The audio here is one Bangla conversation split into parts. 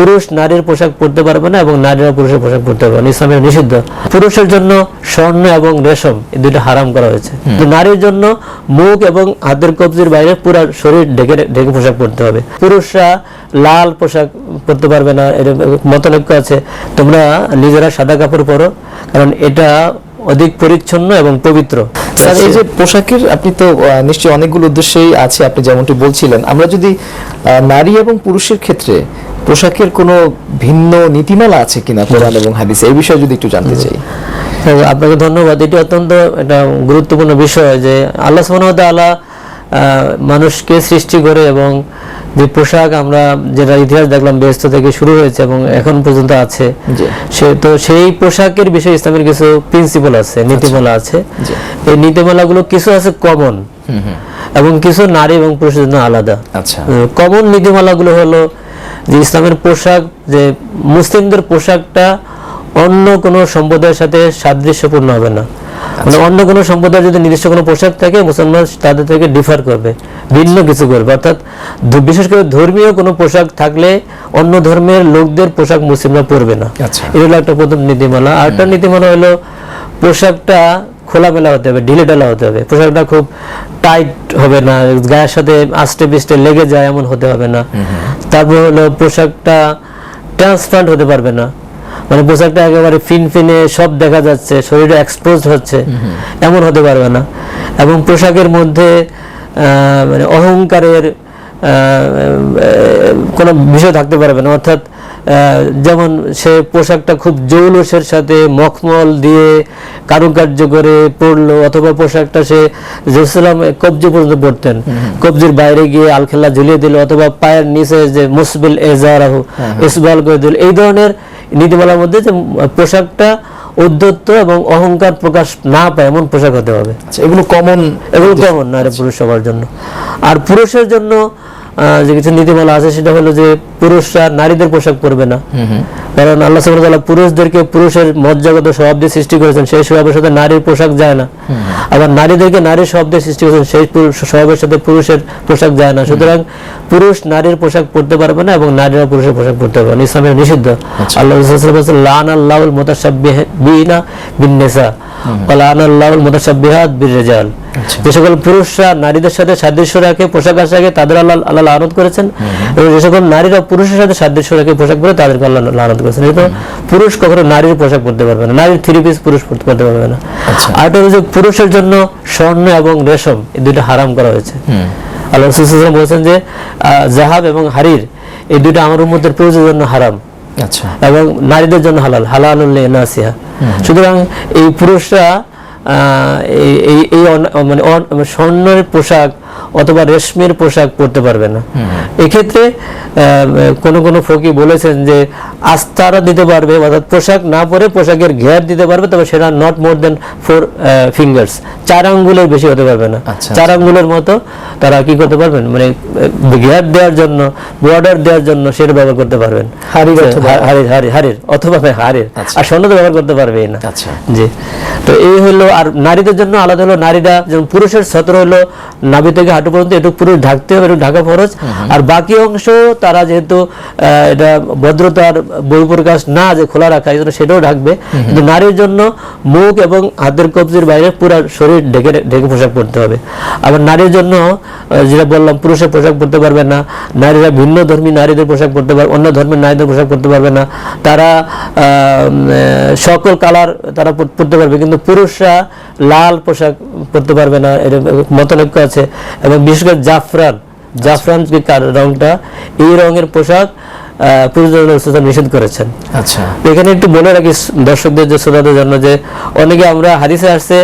পুরুষ নারীর পোশাক পরতে পারবে না এবং নারীরা পুরুষের পোশাক পরতে পারবে না। ইসলামের নিষিদ্ধ। পুরুষের জন্য স্বর্ণ এবং রেশম এই দুটো হারাম করা হয়েছে। নারীর জন্য মুখ এবং হাতের কবজির বাইরে পুরো শরীর ঢেকে ঢেকে পোশাক পরতে হবে। পুরুষরা লাল পোশাক পরতে পারবে না এর মতনৈক্য আছে। তোমরা নিজেরা সাদা কাপড় পরো কারণ এটা অধিক পরিচ্ছন্ন এবং পবিত্র। স্যার এই যে পোশাকের আপনি তো নিশ্চয়ই অনেকগুলো উদ্দেশ্যেই আছে আপনি যেমনটি বলছিলেন। আমরা যদি নারী এবং পুরুষের ক্ষেত্রে পোশাকের কোনো ভিন্ন নীতিমালা আছে কিনা কোরআন এবং হাদিসে? এই বিষয়ে যদি একটু জানতে চাই। আপনাকে ধন্যবাদ। এটি অত্যন্ত একটা গুরুত্বপূর্ণ বিষয় যে আল্লাহ সুবহানাহু তাআলা মানুষকে সৃষ্টি করে এবং যে পোশাক আমরা যেটা ইতিহাস দেখলাম ব্যস্ত থেকে শুরু হয়েছে এবং এখন পর্যন্ত আছে সে তো সেই পোশাকের বিষয়ে ইসলামের কিছু প্রিন্সিপাল আছে নীতিমালা আছে। এই নীতিমালাগুলো কিছু আছে কমন এবং কিছু নারী এবং পুরুষের জন্য আলাদা। আচ্ছা। কমন নীতিমালাগুলো হলো যে ইসলামের পোশাক যে মুসলিমদের পোশাকটা অন্য কোনো সম্প্রদায়ের সাথে সাদৃশ্যপূর্ণ হবে না। মানে অন্য কোনো সম্প্রদায়ের যদি নির্দিষ্ট কোনো পোশাক থাকে মুসলমান তাদের থেকে ডিফার করবে ভিন্ন কিছু করবে। অর্থাৎ বিশেষ করে ধর্মীয় কোনো পোশাক থাকলে অন্য ধর্মের লোকদের পোশাক মুসলিমরা পরবে না। আচ্ছা। এটা হলো একটা প্রথম নীতিমালা। আরেকটা নীতিমালা হলো পোশাকটা খোলামেলা হতে হবে ঢিলে ঢালা হতে হবে। পোশাকটা খুব টাইট হবে না গায়ের সাথে আস্তে পিস্টে লেগে যায় এমন হতে হবে না। তারপর হলো পোশাকটা ট্রান্সপারেন্ট হতে পারবে না। মানে পোশাকটা একেবারে ফিনফিনে সব দেখা যাচ্ছে শরীরে এক্সপোজ হচ্ছে এমন হতে পারবে না। এবং পোশাকের মধ্যে মানে অহংকারের কোনো বিষয় থাকতে পারবে না। অর্থাৎ যেমন সে পোশাকটা খুব জৌলসের সাথে মখমল দিয়ে কারুকার্য করে পরলো অথবা পোশাকটা সে জেরুসালাম কবজি পর্যন্ত পরতেন। কবজির বাইরে গিয়ে আলখেল্লা ঝুলিয়ে দিল অথবা পায়ের নিচে যে মুসবিল এজারাহু ইসবাল করে দিল। এই ধরনের নীতিমালার মধ্যে যে পোশাকটা উদ্ধত্ত এবং অহংকার প্রকাশ না পায় এমন পোশাক হতে হবে। আচ্ছা এগুলো কমন এগুলো কেমন নারী পুরুষ সবার জন্য। আর পুরুষের জন্য যে কিছু নীতিমালা আছে সেটা হলো যে পুরুষরা নারীদের পোশাক পরবে না। কারণ আল্লাহ তাআলা পুরুষদেরকে পুরুষের মজ্জাগত স্বভাব দিয়ে সৃষ্টি করেছেন সেই স্বভাবের সাথে নারীর পোশাক যায় না। আবার নারীদেরকে নারীর স্বভাব দিয়ে সৃষ্টি করেছেন সেই স্বভাবের সাথে পুরুষের পোশাক যায় না। সুতরাং পুরুষ নারীর পোশাক পরতে পারবে না এবং নারীরা পুরুষের পোশাক পরতে পারবে না। ইসলামের নিষিদ্ধ। আল্লাহ লান আল্লাহুল মুতাশাব্বিহিনা বিন নিসা লান আল্লাহুল মুতাশাব্বিহাত বির রিজাল যে সকল পুরুষরা নারীদের সাথে সাদৃশ্য রাখে পোশাক আশাক তাদের আল্লাহ আল্লাহ লানত করেছেন। এবং যে সকল নারীরা পুরুষের সাথে সাদৃশ্য রাখে পোশাক পরে তাদেরকে আল্লাহ লানত করেছেন এই তো পুরুষ কখনো নারীর পোশাক পরতে পারবে না। নারীর থ্রি পিস পুরুষ পরতে পরতে পারবে না। আর একটা হলো যে পুরুষের জন্য স্বর্ণ এবং রেশম এই দুটো হারাম করা হয়েছে। আল্লাহ রাসূল বলেছেন যে জাহাব এবং হারির এই দুটো আমার উম্মতের পুরুষের জন্য হারাম। আচ্ছা। এবং নারীদের জন্য হালাল। হালালুল নাসিহা সুতরাং এই পুরুষরা আহ, এই- এই এই মানে স্বর্ণের পোশাক অথবা রেশমের পোশাক পরতে পারবে না। এক্ষেত্রে কোন কোন ফকি বলেছেন যে আস্তারা দিতে পারবে অর্থাৎ পোশাক না পরে পোশাকের ঘের দিতে পারবে তবে সেটা not more than four fingers চার আঙ্গুলের বেশি হতে পারবে না। আচ্ছা, চার আঙ্গুলের মতো তারা কি করতে পারবেন? মানে ঘের দেওয়ার জন্য বর্ডার দেওয়ার জন্য সেটা ব্যবহার করতে পারবেন। হাড়ির অথবা- হা- হাড়ির হাড়ির হাড়ির অথবা হাড়ির। আচ্ছা। আর স্বর্ণ তো ব্যবহার করতে পারবে না। আচ্ছা। জি। তো এই হলো আর নারীদের জন্য আলাদা হলো নারীরা যেমন পুরুষের সতর হলো নাভি থেকে হাঁটু পর্যন্ত এটুকু পুরুষ ঢাকতে হবে এটুকু ঢাকা ফরজ। আর বাকি অংশ তারা যেহেতু এটা ভদ্রতার বহিঃপ্রকাশ না যে খোলা রাখা এই জন্য সেটাও ঢাকবে। কিন্তু নারীর জন্য মুখ এবং হাতের কবজির বাইরে পুরো শরীর ঢেকে ঢেকে পোশাক পরতে হবে। আবার নারীর জন্য যেটা বললাম পুরুষের পোশাক পরতে পারবে না নারীরা ভিন্ন ধর্মী নারীদের পোশাক পরতে পারবে অন্য ধর্মের নারীদের পোশাক পরতে পারবে না। তারা সকল কালার তারা পর- পরতে পারবে কিন্তু পুরুষরা লাল পোশাক পরতে পারবে না এর মতনৈক্য আছে। এবং বিশেষ করে জাফরান জাফরান যে রংটা এই রঙের পোশাক নিষেধ করেছেন। আচ্ছা। এখানে একটু বলে রাখি দর্শকদের যে শ্রোতাদের জন্য যে অনেকে আমরা হাদিসে আসছে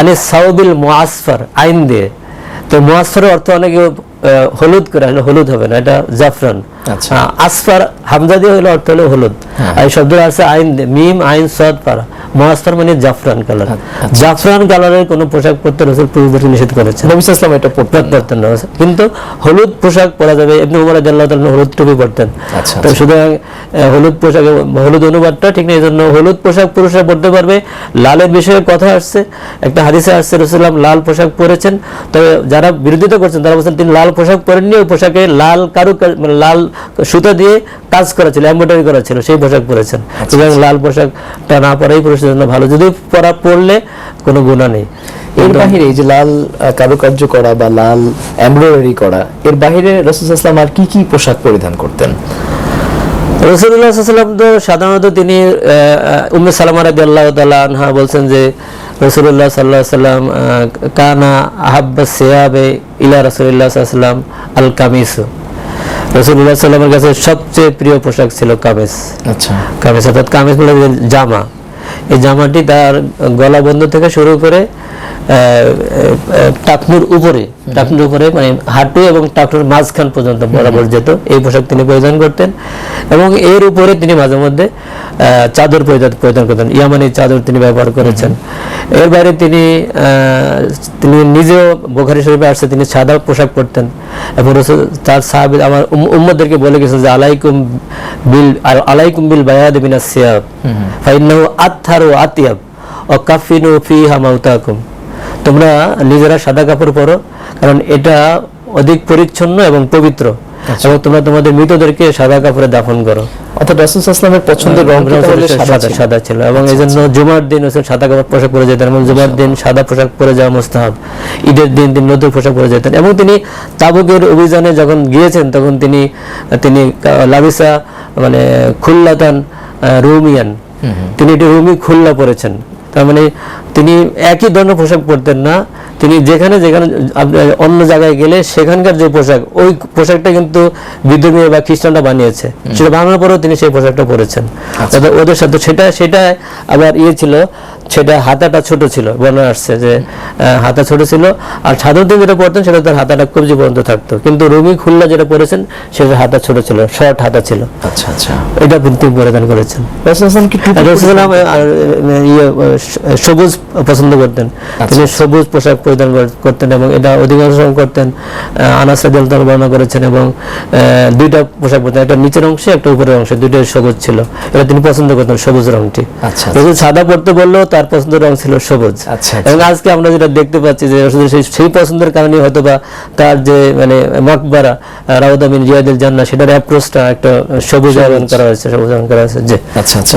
আনি সাউবিল মোয়াসফার আইন দিয়ে। তো মোয়াসফারের অর্থ অনেকে হলুদ করে হলুদ হবে না এটা জাফরান। আচ্ছা। আসফার হামজা দিয়ে হলো অর্থ হলো হলুদ। আর শব্দটা আছে আইন মিম আইন সদ পারা। মহাস্তার মানে জাফরান কালার। আচ্ছা। জাফরান কালারের কোনো পোশাক পরতে রসুল পুরুষদেরকে নিষেধ করেছেন। নবী ইসলাম এটা। পরতেন না। কিন্তু হলুদ পোশাক পরা যাবে। এমনি উমর তাআলা হলুদ টুপি পরতেন। আচ্ছা, তো সুতরাং হলুদ পোশাকে হলুদ অনুবাদটা ঠিক নেই। এই জন্য হলুদ পোশাক পুরুষরা পরতে পারবে। লালের বিষয়ে কথা আসছে। একটা হাদিসে আসছে রসুলাম লাল পোশাক পরেছেন। তবে যারা বিরোধিতা করছেন তারা বলছেন তিনি লাল পোশাক পরেননি। ওই পোশাকে লাল কারু মানে লাল সুতা দিয়ে কাজ করা ছিল এম্ব্রয়ডারি করা ছিল সেই পোশাক পরেছেন। সুতরাং লাল পোশাকটা না পরাই পুরুষের জন্য ভালো। যদি পরা পরলে কোনো গুণা নেই। এর বাহিরে যে লাল কারুকার্য করা বা লাল এমব্রয়ডারি করা এর বাহিরে রসুল ইসলাম আর কি কি পোশাক পরিধান করতেন? রসুল্লাহ সাল্লাম তো সাধারণত তিনি উম্মে সালামা রাদি আল্লাহ তালা আনহা বলছেন যে রসুল্লাহ সাল্লাহ সাল্লাম আহ, কানা আহাব্বা সেয়াবে ইলা রসুল্লাহ সাল্লাম আল কামিস রসুল্লাহ সাল্লামের কাছে সবচেয়ে প্রিয় পোশাক ছিল কামিজ। আচ্ছা। কামিজ অর্থাৎ কামিজ বলে জামা। এই জামাটি তার গলা বন্ধ থেকে শুরু করে টাকনুর উপরে টাকনুর উপরে মানে হাঁটু এবং টাকনুর মাঝখান পর্যন্ত বরাবর যেত। এই পোশাক তিনি পরিধান করতেন এবং এর উপরে তিনি মাঝে মধ্যে চাদর পরিধান করতেন। ইয়ামানি চাদর তিনি ব্যবহার করেছেন। এর বাইরে তিনি তিনি নিজেও বোখারি শরীফে আসছে তিনি সাদা পোশাক পরতেন। এবং তার সাহাবি আমার উম- উম্মতদেরকে বলে গেছে যে আলাইকুম বিল আর আলাইকুম বিল বায়াদ বিনা সিয়াব ফাইন্নাহু আতহারু আতিয়াব ও কাফিনু ফিহা মাউতাকুম। তোমরা নিজেরা সাদা কাপড় পরো কারণ এটা অধিক পরিচ্ছন্ন এবং পবিত্র। এবং তোমরা তোমাদের মৃতদেরকে সাদা কাপড়ে দাফন করো। অর্থাৎ রসুল ইসলামের পছন্দের রং সাদা সাদা ছিল। এবং এই জন্য জুমার দিন রসুল সাদা কাপড় পোশাক পরে যেতেন এবং জুমার দিন সাদা পোশাক পরে যাওয়া মুস্তাহাব। ঈদের দিন তিনি নতুন পোশাক পরে যেতেন এবং তিনি তাবুকের অভিযানে যখন গিয়েছেন তখন তিনি তিনি লাবিসা মানে খুল্লাতান রুমিয়ান। তিনি এটি রুমি খুল্লা পরেছেন। তার মানে তিনি একই ধরনের পোশাক পরতেন না। তিনি যেখানে যেখানে অন্য জায়গায় গেলে সেখানকার যে পোশাক ওই পোশাকটা কিন্তু বিদ্রোহী বা খ্রিস্টানরা বানিয়েছে। সেটা বানানোর পরেও তিনি সেই পোশাকটা পরেছেন। ওদের সাথে সেটা সেটা আবার ইয়ে ছিল সেটা হাতাটা ছোট ছিল বর্ণনা আসছে যে হাতা ছোট ছিল আর সাধারণত যেটা পরতেন সেটা তার হাতাটা কবজি পর্যন্ত থাকতো। কিন্তু রুমি খুল্লা যেটা পরেছেন সেটা হাতা ছোট ছিল শর্ট হাতা ছিল। আচ্ছা আচ্ছা। এটা তিনি পরিধান করেছেন। ইয়ে সবুজ পছন্দ করতেন। তিনি সবুজ পোশাক পরিধান করতেন এবং এটা অধিকাংশ করতেন আহ, আনাস রাদিয়াল্লাহু বর্ণনা করেছেন এবং আহ, দুইটা পোশাক পরতেন একটা নিচের অংশে একটা উপরের অংশে দুইটাই সবুজ ছিল। এটা তিনি পছন্দ করতেন সবুজ রংটি। আচ্ছা, রসুল সাদা পড়তে বললেও তার পছন্দের রং ছিল সবুজ। আচ্ছা, আচ্ছা। এবং আজকে আমরা যেটা দেখতে পাচ্ছি যে সেই পছন্দের কারণে হয়তো বা তার যে মানে মকবারা রাউদামিন রিয়াদের জান্না সেটার অ্যাপ্রোচটা একটা সবুজ রং করা হয়েছে সবুজ রং করা হয়েছে। যে আচ্ছা আচ্ছা।